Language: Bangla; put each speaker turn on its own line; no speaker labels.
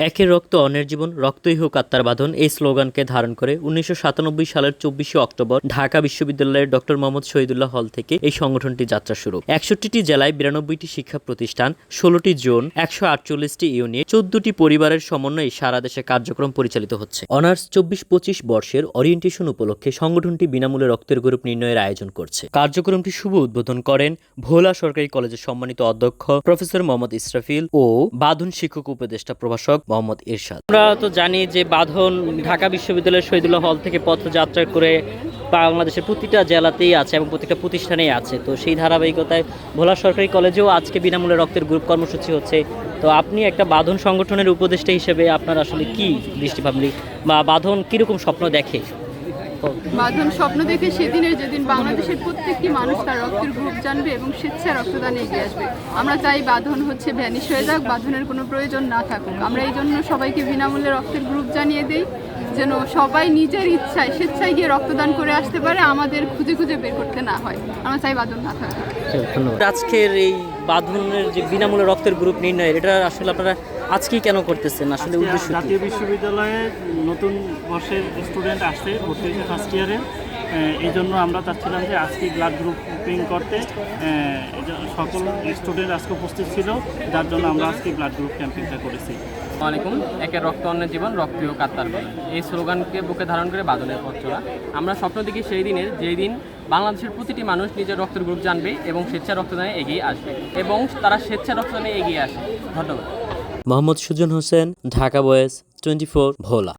একের রক্ত অনের জীবন, রক্তই হোক আত্মার বাঁধন, এই স্লোগানকে ধারণ করে উনিশশো সাতানব্বই সালের চব্বিশে অক্টোবর ঢাকা বিশ্ববিদ্যালয়ের ডক্টর মোহাম্মদ শহীদুল্লাহ হল থেকে এই সংগঠনটি যাত্রা শুরু। একষট্টিটি জেলায় বিরানব্বইটি শিক্ষা প্রতিষ্ঠান, ষোলোটি জোন, একশো আটচল্লিশটি ইউনিট, চোদ্দটি পরিবারের সমন্বয়ে সারা দেশে কার্যক্রম পরিচালিত হচ্ছে। অনার্স চব্বিশ পঁচিশ বর্ষের অরিয়েন্টেশন উপলক্ষে সংগঠনটি বিনামূল্যে রক্তের গ্রুপ নির্ণয়ের আয়োজন করছে। কার্যক্রমটি শুভ উদ্বোধন করেন ভোলা সরকারি কলেজের সম্মানিত অধ্যক্ষ প্রফেসর মোহাম্মদ ইসরাফিল ও বাঁধন শিক্ষক উপদেষ্টা প্রভাষক মোহাম্মদ ইরশাদ। আমরা তো জানি যে বাঁধন ঢাকা বিশ্ববিদ্যালয়ের শহীদুল্লাহ হল থেকে পথযাত্রা করে বাংলাদেশের প্রতিটা জেলাতেই আছে এবং প্রতিটা প্রতিষ্ঠানেই আছে। তো সেই ধারাবাহিকতায় ভোলা সরকারি কলেজেও আজকে বিনামূল্যে রক্তের গ্রুপ কর্মসূচি হচ্ছে। তো আপনি একটা বাঁধন সংগঠনের উপদেষ্টা হিসেবে আপনার আসলে কি দৃষ্টিভাবলি বা বাঁধন কীরকম স্বপ্ন দেখে?
বাঁধন স্বপ্ন দেখে সেদিনের যেদিন বাংলাদেশের প্রত্যেকটি মানুষ তার রক্তের গ্রুপ জানবে এবং স্বেচ্ছায় রক্তদানে এগিয়ে আসবে। আমরা চাই বাঁধন হচ্ছে ভ্যানিশ হয়ে যাক, বাঁধনের কোনো প্রয়োজন না থাকুক। আমরা এই জন্য সবাইকে বিনামূল্যে রক্তের গ্রুপ জানিয়ে দেই, যেন সবাই নিজের ইচ্ছায়, স্বেচ্ছায় গিয়ে রক্তদান করে আসতে পারে, আমাদের খুঁজে খুঁজে বের করতে না হয়। আমরা চাই বাঁধন না থাকুক।
আজকের এই বাঁধনের যে বিনামূল্যে রক্তের গ্রুপ নির্ণয়ের, এটা আসলে আপনারা আজকেই কেন করতেছেন? আসলে উদ্দেশ্য
জাতীয় বিশ্ববিদ্যালয়ে নতুন বর্ষের স্টুডেন্ট আসছে ভর্তি হয়েছে ফার্স্ট ইয়ারে এই জন্য আমরা চাচ্ছিলাম যে আজকে ব্লাড গ্রুপিং করতে। সকল স্টুডেন্ট আজকে উপস্থিত ছিল যার জন্য আমরা আজকে ব্লাড গ্রুপ ক্যাম্পিংটা করেছি।
আসসালামাইকুম একে রক্ত অন্যের জীবন রক্তীয় কাতার বলে এই স্লোগানকে বুকে ধারণ করে বাদনের পথ চলা। আমরা স্বপ্ন দেখি সেই দিনের যেই দিন বাংলাদেশের প্রতিটি মানুষ নিজের রক্তের গ্রুপ জানবে এবং স্বেচ্ছা রক্তদানে এগিয়ে আসবে। এবং তারা স্বেচ্ছা রক্তদানে এগিয়ে আসে। ধন্যবাদ।
মোহাম্মদ সুজন হোসেন ঢাকা বয়েস টোয়েন্টি ফোর ভোলা।